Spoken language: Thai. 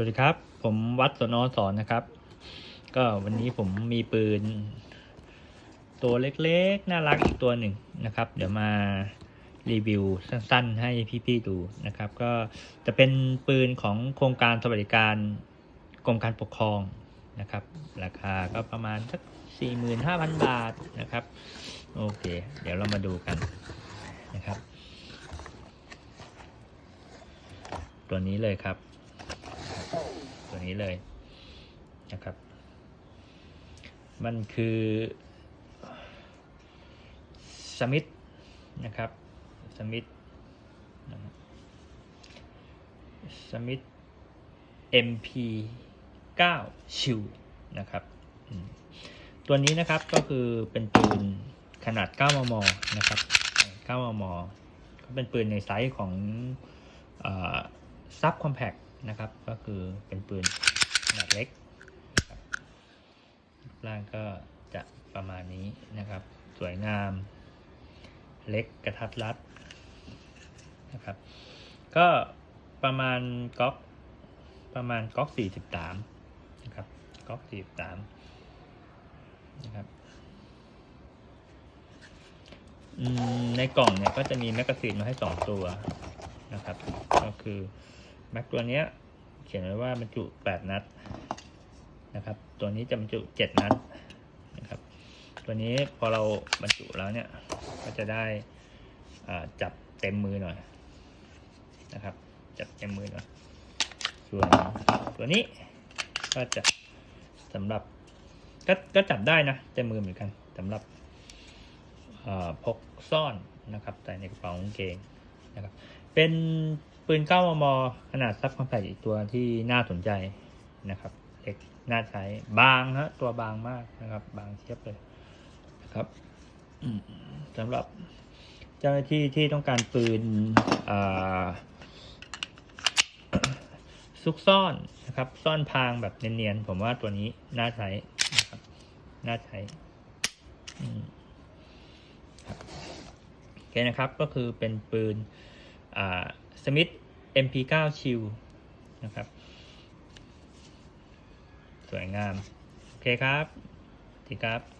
วัสดีครับ ผมวัดสนอสอนนะครับ ก็วันนี้ผมมีปืน ตัวเล็กๆ น่ารักอีกตัวหนึ่งนะครับ เดี๋ยวมารีวิวสั้นๆ ให้พี่ๆดูนะครับ ก็จะเป็นปืนของโครงการสวัสดิการกรมการปกครองนะครับ ราคาก็ประมาณสัก 45,000 บาทนะครับ โอเค เดี๋ยวเรามาดูกันนะครับ ตัวนี้เลยครับ ตัวนี้เลยนะครับ มันคือสมิธนะครับสมิธสมิธ MP 9ชิวนะครับ ตัวนี้นะครับก็คือเป็นปืนขนาด 9 มม นะครับ 9 มม ก็เป็นปืนในไซส์ของซับคอมแพ t นะครับ ก็คือเป็นปืนขนาดเล็กนะร่างก็จะประมาณนี้นะครับ สวยงาม เล็กกระทัดรัดนะครับ ก็ประมาณก๊อกประมาณก๊อกสี่สิบสามนะครับก๊อกสี่สิบสามนะครับในกล่องเนี่ยก็จะมีแมกกาซีนมาให้สองตัวนะครับ ก็คือ แม็กตัวเนี้ย เขียนไว้ว่าบรรจุแปดนัดนะครับ ตัวนี้จะบรรจุเจ็ดนัดนะครับ ตัวนี้พอเราบรรจุแล้วเนี่ย ก็จะได้จับเต็มมือหน่อยนะครับ จับเต็มมือหน่อย ส่วนตัวนี้ก็จะสำหรับก็ก็จับได้นะเต็มมือเหมือนกันสำหรับพกซ่อนนะครับใส่ในกระเป๋ากางเกง นะครับ เป็นปืน 9 มม ขนาดซับคอมแพคอีกตัวที่น่าสนใจนะครับเล็กน่าใช้บางฮะตัวบางมากนะครับ บางเทียบเลยนะครับสำหรับเจ้าหน้าที่ที่ต้องการปืนซุกซ่อนนะครับ ซ่อนพรางแบบเนียนๆ ผมว่าตัวนี้น่าใช้นะครับ น่าใช้ อืม เคนะครับ ก็คือเป็นปืนอ่าสมิธ MP9 ชิลนะครับ สวยงาม โอเคครับ ดีครับ